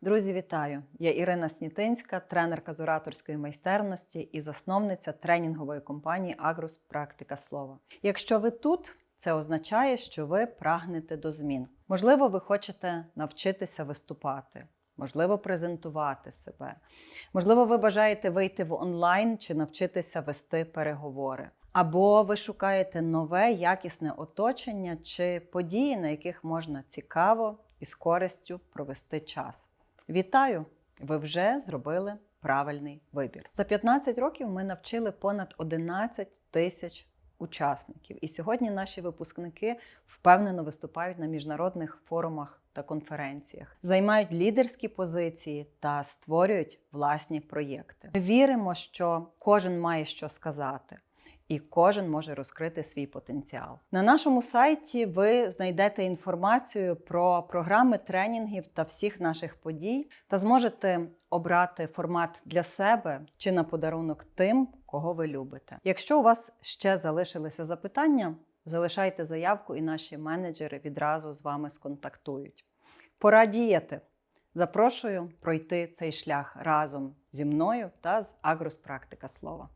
Друзі, вітаю! Я Ірина Снітинська, тренерка з ораторської майстерності і засновниця тренінгової компанії Агрус Практика Слова. Якщо ви тут, це означає, що ви прагнете до змін. Можливо, ви хочете навчитися виступати, можливо, презентувати себе. Можливо, ви бажаєте вийти в онлайн чи навчитися вести переговори. Або ви шукаєте нове якісне оточення чи події, на яких можна цікаво і з користю провести час. Вітаю! Ви вже зробили правильний вибір. За 15 років ми навчили понад 11 тисяч учасників. І сьогодні наші випускники впевнено виступають на міжнародних форумах та конференціях, займають лідерські позиції та створюють власні проєкти. Ми віримо, що кожен має що сказати. І кожен може розкрити свій потенціал. На нашому сайті ви знайдете інформацію про програми тренінгів та всіх наших подій та зможете обрати формат для себе чи на подарунок тим, кого ви любите. Якщо у вас ще залишилися запитання, залишайте заявку, і наші менеджери відразу з вами сконтактують. Пора діяти! Запрошую пройти цей шлях разом зі мною та з Агрос Практика Слова.